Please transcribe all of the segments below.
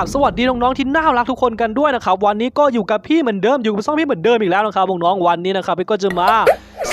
ราบสวัสดีน้องๆที่น่ารักทุกคนกันด้วยนะครับวันนี้ก็อยู่กับพี่เหมือนเดิมอยู่กับซ่องพี่เหมือนเดิมอีกแล้วนะครับน้องๆวันนี้นะครับพี่ก็จะมา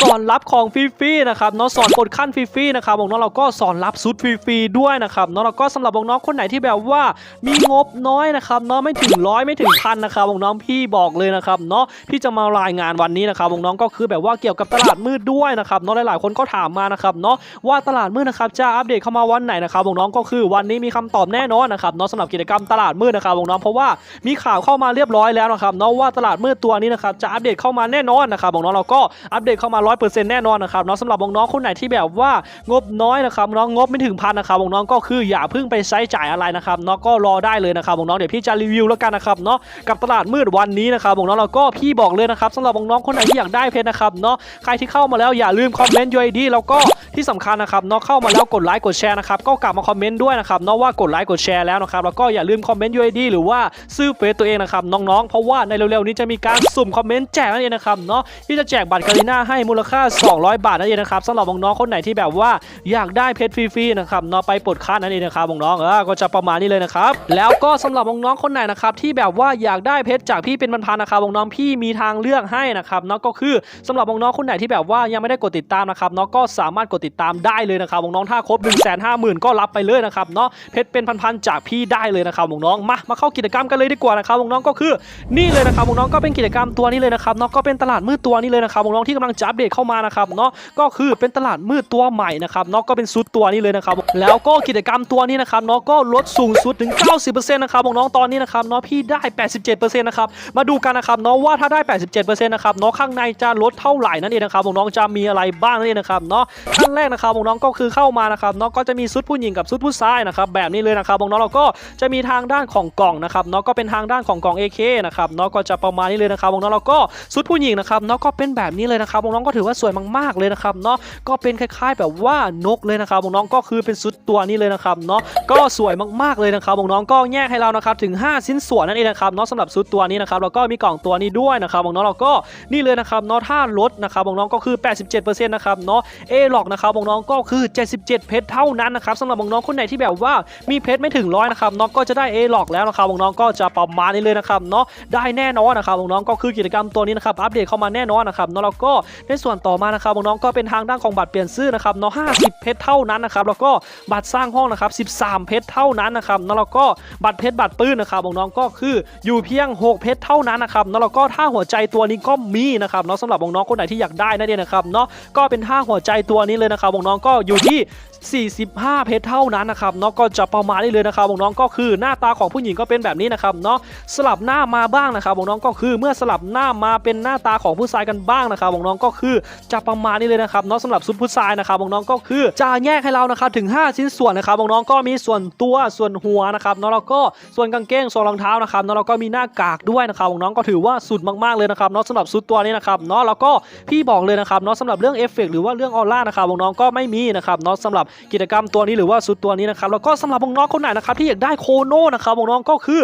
สอนรับของฟรีๆนะครับเนาะสอนกดขั้นฟรีๆนะครับน้องเราก็สอนรับซุดฟรีๆด้วยนะครับเนาะแล้วก็สำหรับน้องคนไหนที่แบบว่ามีงบน้อยนะครับเนาะไม่ถึงร้อยไม่ถึงพันนะครับน้องพี่บอกเลยนะครับเนาะพี่จะมารายงานวันนี้นะครับน้องก็คือแบบว่าเกี่ยวกับตลาดมืดด้วยนะครับเนาะหลายๆคนก็ถามมานะครับเนาะว่าตลาดมืดนะครับจะอัปเดตเข้ามาวันไหนนะครับน้องก็คือวันนี้มีคำตอบแน่นอนนะครับเนาะสำหรับกิจกรรมตลาดมืดนะครับน้องเพราะว่ามีข่าวเข้ามาเรียบร้อยแล้วนะครับเนาะว่าตลาดมืดตัวนี้นะครับจะอัปเดตเข้ามาแน่นอนนะครับน้องเราก็อัปเดตเข้ามาร้อยเปอร์เซ็นต์แน่นอนนะครับเนาะสำหรับน้องๆคนไหนที่แบบว่างบน้อยนะครับน้องงบไม่ถึงพันนะครับน้องก็คืออย่าเพิ่งไปใช้จ่ายอะไรนะครับน้องก็รอได้เลยนะครับน้องเดี๋ยวพี่จะรีวิวแล้วกันนะครับเนาะกับตลาดมืดวันนี้นะครับน้องเราก็พี่บอกเลยนะครับสำหรับน้องคนไหนที่อยากได้เพชรนะครับเนาะใครที่เข้ามาแล้วอย่าลืมคอมเมนต์ยูไอดีแล้วก็ ที่สำคัญนะครับนาะเข้ามาแล้วกดไลค์กดแชร์นะครับก็กลับมาคอมเมนต์ด้วยนะครับนาะว่ากดไลค์กดแชร์แล้วนะครับแล้วก็อย่าลืมคอมเมนต์ UID หรือว่าซื้อเฟซตัวเองนะครับน้องๆ เพราะว่าในเร็วๆนี้จะมีการสุ่มคอมเมนต์แจกนั่นเองนะครับเนาะที่จะแจกบัตรกาลิน่าให้มูลค่า 200 บาทนั่นเองนะครับสำหรับน้องๆคนไหนที่แบบว่าอยากได้เพชรฟรีๆนะครับเนาะไปปลดค่านั่นเองนะครับน้องๆเออก็จะประมาณนี้เลยนะครับแล้วก็สำหรับน้องๆคนไหนนะครับที่แบบว่าอยากได้เพชรจากพี่เป็นพันๆนะครับน้องๆพี่มีทางเลือกให้นะครับเนาะก็คือสำหรับน้องๆคนไหนที่แบบว่ายังไม่ได้กดติดตามนะครับเนาะก็สามารถกดติดตามได้เลยนะครับน้องๆถ้าครบ 1 5 0 0 0 0 ก็รับไปเลยนะครับเนาะเพชรเป็นพันๆจากพี่ได้เลยนะครับน้องๆมามาเข้ากิจกรรมกันเลยดีกว่านะครับน้องๆก็คือนี่เลยนะครับน้องๆก็เป็นกิจกรรมตัวนี้เลยนะครับเนาะก็เป็นตลาดมืดตัวนี้เลยนะครับน้องๆที่กำลังจะอัปเดตเข้ามานะครับเนาะก็คือเป็นตลาดมืดตัวใหม่นะครับเนาะก็เป็นซุดตัวนี้เลยนะครับแล้วก็กิจกรรมตัวนี้นะครับเนาะก็ลดสูงสุดถึง 90%นะครับน้องๆตอนนี้นะครับเนาะพี่ได้ 87%นะครับมาดูกันนะครับเนาะว่าถ้าได้ 87%นะครับเนาะข้างในจะลดเท่าไหร่นั่นเองนะครับน้องๆจะมีอะไรบ้างนั่นเองนะครับเนาะขั้นแรกนะครับน้องก็คือเข้ามานะครับเนาะก็จะมีซุดผู้หญิงกับซุดผู้ชายนะครับแบบนี้เลยนะครับน้องเราก็จะมีทางด้านของกล่องนะครับเนาะก็เป็นทางด้านของกล่อง AK นะครับเนาะก็จะประมาณนี้เลยนะครับน้องเราก็ซุดผู้หญิงนะครับเนาะก็เป็นแบบนี้เลยนะครับน้องก็ถือว่าสวยมากๆเลยนะครับเนาะก็เป็นคล้ายๆแบบว่านกเลยนะครับน้องก็คือเป็นซุดตัวนี้เลยนะครับเนาะก็สวยมากๆเลยนะครับน้องก็แยกให้เรานะครับถึง 5 ชิ้นส่วนนั่นเองนะครับเนาะสำหรับซุดตัวนี้นะครับแล้วก็มีกล่องตัวนี้ด้วยนะครับน้องเราก็นี่เลยนะครับเนาะถ้าลดนะครับน้องก็คือ 87%นะครับเนาะเอหลอกนะครับน้องก็คือ 77 เพชรเท่านั้นนะครับสำหรับน้องคนไหนที่แบบว่ามีเพชรไม่ถึงร้อยนะครับน้องก็จะได้เอหลอกแล้วนะครับน้องก็จะประมาณนี้เลยนะครับเนาะได้แน่นอนนะครับน้องก็คือกิจกรรมตัวนี้นะครับอัปเดตเข้ามาแน่นอนนะครับเนาะแล้วก็ในส่วนต่อมานะครับน้องก็เป็นทางด้านของบัตรเปลี่ยนชื่อนะครับเนาะ50 เพชรเท่านั้นนะครับแล้วก็บัตรสร้างห้องนะครับ 13 เพชรเท่านั้นนะครับเนาะแล้วก็บัตรเพชรบัตรปืนนะครับน้องก็คืออยู่เพียง 6 เพชรเท่านั้นนะครับเนาะแล้วก็ท่าหัวใจตัวนี้ก็มีนะครับเนาะสำหรับน้องคนไหนที่อยากได้นั่นเองนะครับเนาะก็เป็นท่าหัวใจตัวนี้เลยนะครับน้องก็อยู่ที่45 เพชรเท่านั้นนะครับเนาะก็จะประมาณนี้เลยนะครับน้องก็คือหน้าตาของผู้หญิงก็เป็นแบบนี้นะครับเนาะสลับหน้ามาบ้างนะครับน้องก็คือเมื่อสลับหน้ามาเป็นหน้าตาของผู้ชายกันบ้างนะครับน้องก็คือจะประมาณนี้เลยนะครับเนาะสำหรับชุดผู้ชายนะครับน้องก็คือจะแยกให้เรานะครับถึง 5 ชิ้นส่วนนะครับน้องก็มีส่วนตัวส่วนหัวนะครับเนาะแล้วก็ส่วนกางเกงส่วนรองเท้านะครับเนาะแล้วก็มีหน้ากากด้วยนะครับน้องก็ถือว่าสุดมากๆเลยนะครับเนาะสำหรับชุดตัวนี้นะครับเนาะแล้วก็พี่บอกเลยนะครับเนาะสำหรับเรื่องเอฟเฟกหรือว่าเรื่องออร่านะครับน้องก็ไม่มีนะครับเนาะสำหรับกิจกรรมตัวนี้หรือว่าชุดตัวนี้นะครับแล้วก็สำหรับวงน้องคนไหนนะครับที่อยากได้โคโน่นะครับวงน้องก็คือ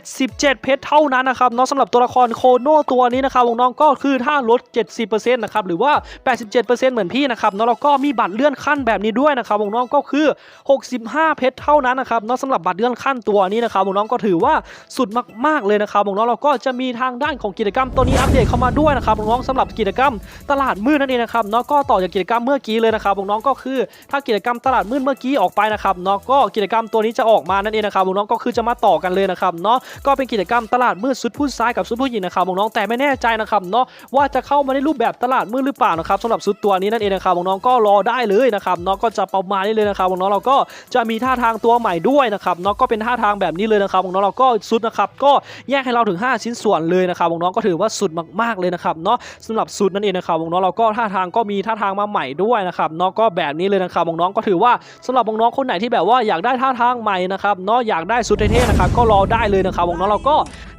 77 เพชรเท่านั้นนะครับเนาะสำหรับตัวละครโคโน่ตัวนี้นะครับวงน้องก็คือถ้าลด 70%นะครับหรือว่า 87%เหมือนพี่นะครับเนาะแล้วก็มีบัตรเลื่อนขั้นแบบนี้ด้วยนะครับวงน้องก็คือ 65 เพชรเท่านั้นนะครับเนาะสำหรับบัตรเลื่อนขั้นตัวนี้นะครับวงน้องก็ถือว่าสุดมากๆเลยนะครับวงน้องเราก็จะมีทางด้านของกิจกรรมตัวนี้อัปเดตเข้ามาด้วยนะครับน้องสำหรับกิจกรรมตลาดมืดนั่นเองนะครับเนาะก็ต่อจากกิจกรรมเมื่อกี้เลยนะครับน้องก็คือถ้ากิจกรรมตลาดมืดเมื่อกี้ออกไปนะครับเนาะก็กิจกรรมตัวนี้จะออกมานั่นเองนะครับน้องก็คือจะมาต่อกันเลยนะครับเนาะก็เป็นกิจกรรมตลาดมืดสุดผู้ชายกับสุดผู้หญิงนะครับน้องแต่ไม่แน่ใจนะครับเนาะว่าจะเข้ามาในรูปแบบตลาดมืดหรือเปล่านะครับสำหรับสุดตัวนี้นั่นเองนะครับน้องก็รอได้เลยนะครับเนาะก็จะประมาณนี้เลยนะครับน้องเราก็จะมีท่าทางตัวใหม่ด้วยนะครับเนาะก็เป็นท่าทางแบบนี้เลยนะครับน้องเราก็สุดนะครับก็แยกให้เราถึง 5 ชิ้นส่วนเลยนะครับน้องก็ถือว่าสุดมากๆเลยนะครับเนาะสำหรับสุดนั่นเองนะครับน้องเราก็ท่าทางก็มีท่าทางมาใหม่ด้วยนะครับเนาะก็แบบนี้เลยนะครับน้องๆก็ถือว่าสำหรับน้องๆคนไหนที่แบบว่าอยากได้ท่าทางใหม่นะครับเนาะอยากได้สุดเท่ๆนะครับก็รอได้เลยนะครับน้องๆเราก็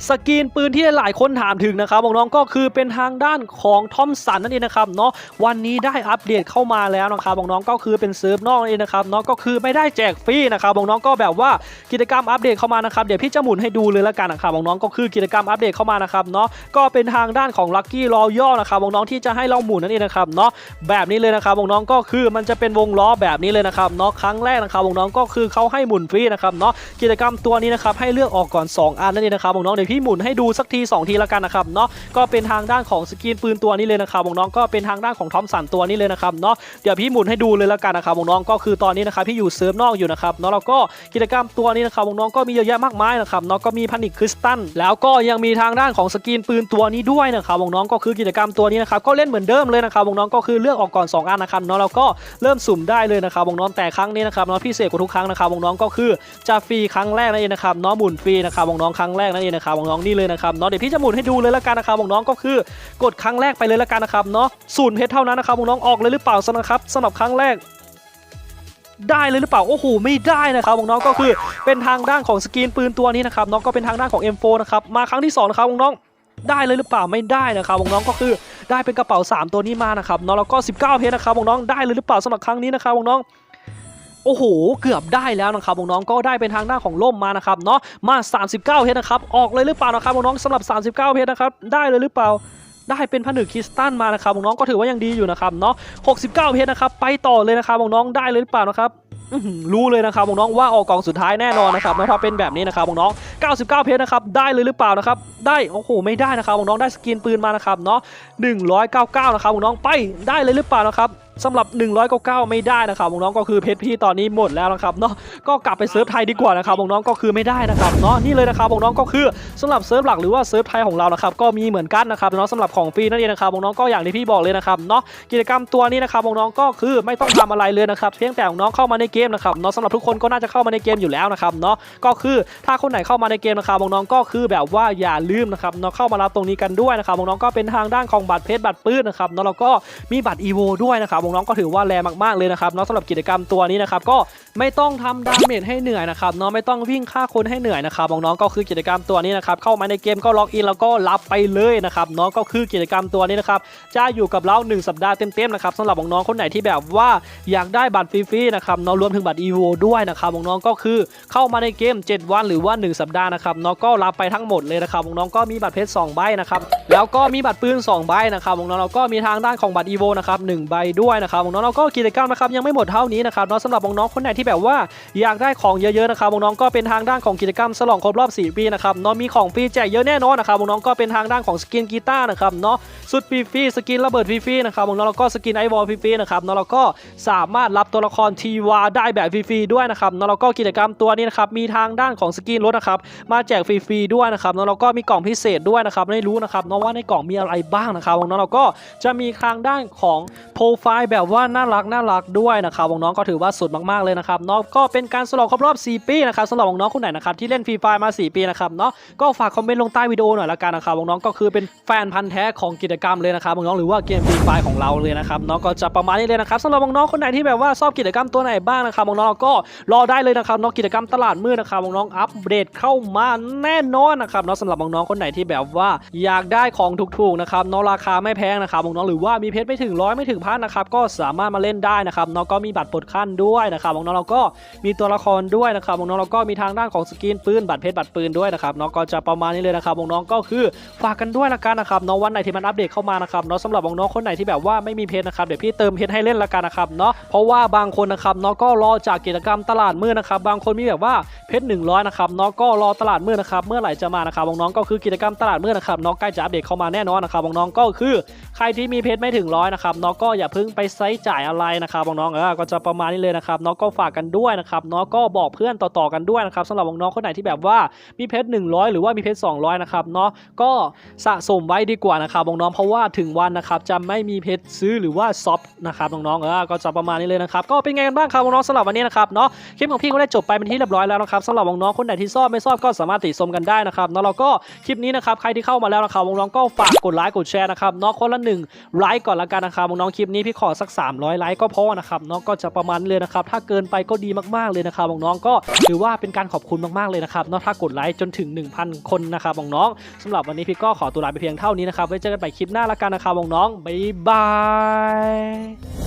สกรีนปืนที่หลายคนถามถึงนะครับน้องๆก็คือเป็นทางด้านของทอมสันนั่นเองนะครับเนาะวันนี้ได้อัปเดตเข้ามาแล้วนะครับน้องๆก็คือเป็นเซิร์ฟนอกนั่นเองนะครับเนาะก็คือไม่ได้แจกฟรีนะครับน้องๆก็แบบว่ากิจกรรมอัปเดตเข้ามานะครับเดี๋ยวพี่จะหมุนให้ดูเลยละกันนะครับน้องๆก็คือกิจกรรมอัปเดตเข้ามานะครับเนาะก็เป็นทางด้านของลัคกี้รอยัลนะครับน้องๆที่จะให้เราหมุนนั่นเองนะครับเนาะแบบนี้เลยนะครับน้องๆก็คือมันจะเป็นวงล้อแบบนี้เลยนะครับเนาะครั้งแรกนะครับวงน้องก็คือเขาให้หมุนฟรีนะครับเนาะกิจกรรมตัวนี้นะครับให้เลือกออกก่อน 2 อันนั่นเองนะครับวงน้องเดี๋ยวพี่หมุนให้ดูสักที 2 ทีละกันนะครับเนาะก็เป็นทางด้านของสกินปืนตัวนี้เลยนะครับวงน้องก็เป็นทางด้านของทอมสันตัวนี้เลยนะครับเนาะเดี๋ยวพี่หมุนให้ดูเลยละกันนะครับวงน้องก็คือตอนนี้นะครับพี่อยู่เซิร์ฟนอกอยู่นะครับเนาะแล้วก็กิจกรรมตัวนี้นะครับวงน้องก็มีเยอะแยะมากมายนะครับเนาะก็มีพันิคคริสตัลแล้วก็ยังมีทางด้านของสกินปืนตัวนี้ด้วยนะครับน้องก็คือกิจกรรมตัวนี้นะครับก็เล่นเหมือนเดิมเลยนะครับน้องก็คือเลือกออกก่อน 2 อันนะครับเนาะแล้วก็เริ่มสุ่มได้เลยนะครับน้องแต่ครั้งนี้นะครับเนาะพิเศษกว่าทุกครั้งนะครับน้องก็คือจะฟรีครั้งแรกนั่นเองนะครับเนาะหมุนฟรีนะครับน้องครั้งแรกนั่นเองนะครับน้องนี่เลยนะครับเนาะเดี๋ยวพี่จะหมุนให้ดูเลยละกันนะครับน้องก็คือกดครั้งแรกไปเลยละกันนะครับเนาะศูนย์เพชรเท่านั้นนะครับน้องออกเลยหรือเปล่าสนะครับสำหรับครั้งแรกได้เลยหรือเปล่าโอ้โหไม่ได้นะครับน้องก็คือเป็นทางด้านของสกรีนปืนตัวนี้นะครับน้องก็เป็นทางด้านของ M4 นะครับมาครั้งที่สองนะครับน้องได้เลยหรือเปล่าไม่ได้นะครับน้องก็คือ ได้เป็นกระเป๋า 3 ตัวนี้มานะครับน้องแล้วก็ 19 เพชรนะครับน้องได้เลยหรือเปล่าสำหรับครั้งนี้นะครับน้องโอ้โห เกือบได้แล้วนะครับน้องก็ได้เป็นทางด้าของล่มมานะครับเนาะมา 39เพชรนะครับออกเลยหรือเปล่านะครับน้องสำหรับ 39 เพชรนะครับได้เลยหรือเปล่าได้เป็นผนึกคริสตัลมานะครับน้องก็ถือว่ายังดีอยู่นะครับเนาะ69 เพชรนะครับไปต่อเลยนะครับน้องได้เลยหรือเปล่านะครับ รู้เลยนะครับน้องว่าออกกล่องสุดท้ายแน่นอนนะครับถ้าเป็นแบบนี้นะครับน้อง99 เพชรนะครับได้เลยหรือเปล่านะครับได้โอ้โหไม่ได้นะครับน้องได้สกินปืนมานะครับเนาะ199 นะครับน้องไปได้เลยหรือเปล่านะครับ สำหรับ 199 ไม่ได้นะครับน้องก็คือเพชรพี่ตอนนี้หมดแล้วนะครับเนาะก็กลับไปเซิร์ฟไทยดีกว่านะครับน้องก็คือไม่ได้นะครับเนาะนี่เลยนะครับน้องก็คือสำหรับเซิร์ฟหลักหรือว่าเซิร์ฟไทยของเรานะครับก็มีเหมือนกันนะครับเนาะสำหรับของฟรีนั่นเองนะครับน้องก็อย่างที่พี่บอกเลยนะครับเนาะกิจกรรมตัวนี้นะครับน้องก็คือไม่ต้องทำอะไรเลยนะครับเพียงแต่น้องเข้ามาในเกมนะครับเนาะสำหรับทุกคนก็น่าจะเข้ามาในเกมอยู่แล้วนะครับเนาะก็คือถ้าคนไหนเข้ามาในเกมนะครับน้องก็คือแบบว่าอย่าลืมนะครับเนาะเข้ามารับตรงนี้กันด้วยนะครับน้องก็เป็นทางด้านของบัตรเพชรบัตรปื้นนะครับเนาะแล้วก็มีบัตรอีโวด้วยนะครับน้องก็ถือว่าแรงมากๆเลยนะครับเนาะสำหรับกิจกรรมตัวนี้นะครับก็ไม่ต้องทำดาเมจให้เหนื่อยนะครับเนาะไม่ต้องวิ่งฆ่าคนให้เหนื่อยนะครับน้องก็คือกิจกรรมตัวนี้นะครับเข้ามาในเกมก็ล็อกอินแล้วก็รับไปเลยนะครับเนาะก็คือกิจกรรมตัวนี้นะครับจะอยู่กับเรา 1 สัปดาห์เต็มๆนะครับสำหรับน้องคนไหนที่แบบว่าอยากได้บัตรฟรีๆนะครับเนาะรวมถึงบัตรอีโวด้วยนะครับน้องก็คือเข้ามาในเกม 7 วันหรือว่า 1 สัปดาห์นะครับเนาะก็รับไปทั้งหมดเลยนะครับน้องก็มีบัตรเพชร2ใบนะครับแล้วก็มีบัตรปืน2ใบนะครับน้องเราก็มีทางด้านของบัตรอีโวนะครับหใบด้วยนะครับน้องเราก็กิจกรรมนะครับยังไม่หมดเท่านี้นะครับเนาะสำหรับน้องๆคนไหนที่แบบว่าอยากได้ของเยอะๆนะครับน้องๆก็เป็นทางด้านของกิจกรรมฉลองครบรอบ 4 ปีนะครับเนาะมีของฟรีแจกเยอะแน่นอนนะครับน้องๆก็เป็นทางด้านของสกินกีตาร์นะครับเนาะสุดฟรีๆสกินระเบิดฟรีๆนะครับน้องๆแล้วก็สกินไอวอลฟรีๆนะครับนาะแล้วก็สามารถรับตัวละครทีวาได้แบบฟรีๆด้วยนะครับนาะแล้วก็กิจกรรมตัวนี้นะครับมีทางด้านของสกินรถนะครับมาแจกฟรีๆด้วยนะครับนาะแล้วก็มีกล่องพิเศษด้วยนะครับไม่รู้นะครับเนาะว่าในกล่องมีอะไรบ้างนะครับน้องแล้วก็จะมีทางด้านของโปรไฟล์แบบว่าน่ารักน่ารักด้วยนะครับวงน้องก็ถือว่าสุดมากๆเลยนะครับเนาะก็เป็นการฉลองครบรอบ 4 ปีนะครับสำหรับน้องคนไหนนะครับที่เล่นฟรีไฟมา 4 ปีนะครับเนาะก็ฝากคอมเมนต์ลงใต้วิดีโอหน่อยละกันนะครับวงน้องก็คือเป็นแฟนพันธ์แท้ของกิจกรรมเลยนะครับวงน้องหรือว่าเกมฟรีไฟของเราเลยนะครับเนาะก็จะประมาณนี้เลยนะครับสำหรับวงน้องคนไหนที่แบบว่าชอบกิจกรรมตัวไหนบ้างนะครับวงน้องก็รอได้เลยนะครับเนาะกิจกรรมตลาดมืดนะครับวงน้องอัปเดตเข้ามาแน่นอนนะครับเนาะสำหรับน้องๆคนไหนที่แบบว่าอยากได้ของถูกๆนะครับเนาะราคาไม่แพงนะครับน้องหรือว่ามีเพชรไม่ถึงร้อยไม่ถึงพันนะครับก็สามารถมาเล่นได้นะครับเนาะก็มีบัตรปลดขั้นด้วยนะครับองน้องเราก็มีตัวละครด้วยนะครับองน้องเราก็มีทางด้านของสกินปืนบัตรเพชรบัตรปืนด้วยนะครับเนาะก็จะประมาณนี้เลยนะครับองน้องก็คือฝากกันด้วยละกันนะครับเนาะวันไหนที่มันอัปเดตเข้ามานะครับเนาะสำหรับองน้องคนไหนที่แบบว่าไม่มีเพชรนะครับเดี๋ยวพี่เติมเพชรให้เล่นละกันนะครับเนาะเพราะว่าบางคนนะครับเนาะก็รอจากกิจกรรมตลาดมืดนะครับบางคนมีแบบว่าเพชร100นะครับเนาะก็รอตลาดมืดนะครับเมื่อไหร่จะมานะครับน้องก็คือกิจกรรมตลาดมืดนะครับเนาะใกล้จะอัปเดตเข้ามาแน่นอนนะครับน้องก็คือ ใครที่มีเพชรไม่ถึงร้อยนะครับเนาะก็อย่าเพิ่งไปไซส์จ่ายอะไรนะครับน้องเออก็จะประมาณนี้เลยนะครับเนาะก็ฝากกันด้วยนะครับเนาะก็บอกเพื่อนต่อๆกันด้วยนะครับสำหรับน้องคนไหนที่แบบว่ามีเพชร100 หรือว่ามีเพชร200นะครับเนาะก็สะสมไว้ดีกว่านะครับน้องเพราะว่าถึงวันนะครับจะไม่มีเพชรซื้อหรือว่าซอฟนะครับน้องๆเออก็จะประมาณนี้เลยนะครับก็เป็นไงกันบ้างครับน้องสำหรับวันนี้นะครับเนาะคลิปของพี่ก็ได้จบไปเป็นที่เรียบร้อยแล้วนะครับสำหรับน้องคนไหนที่ชอบไม่ชอบก็สามารถติชมกันได้นะครับเนาะเราก็คลิปนี้นะครับใครที่เข้ามาแล้วนะครับน้องก็ฝากกดไลค์กดแชร์นะครับเนาะคนละ1ไลค์ก่อนละกันนะครับน้องๆคลิปนี้พี่ขอสัก 300ไลค์ก็พอนะครับน้องก็จะประมาณเลยนะครับถ้าเกินไปก็ดีมากๆเลยนะครับน้องๆก็ถือว่าเป็นการขอบคุณมากๆเลยนะครับเนาะถ้ากดไลค์จนถึง 1,000 คนนะครับน้องๆสำหรับวันนี้พี่ก็ขอตัวลาไปเพียงเท่านี้นะครับไว้เจอกันใหม่คลิปหน้าละกันนะครับน้องๆบ๊ายบาย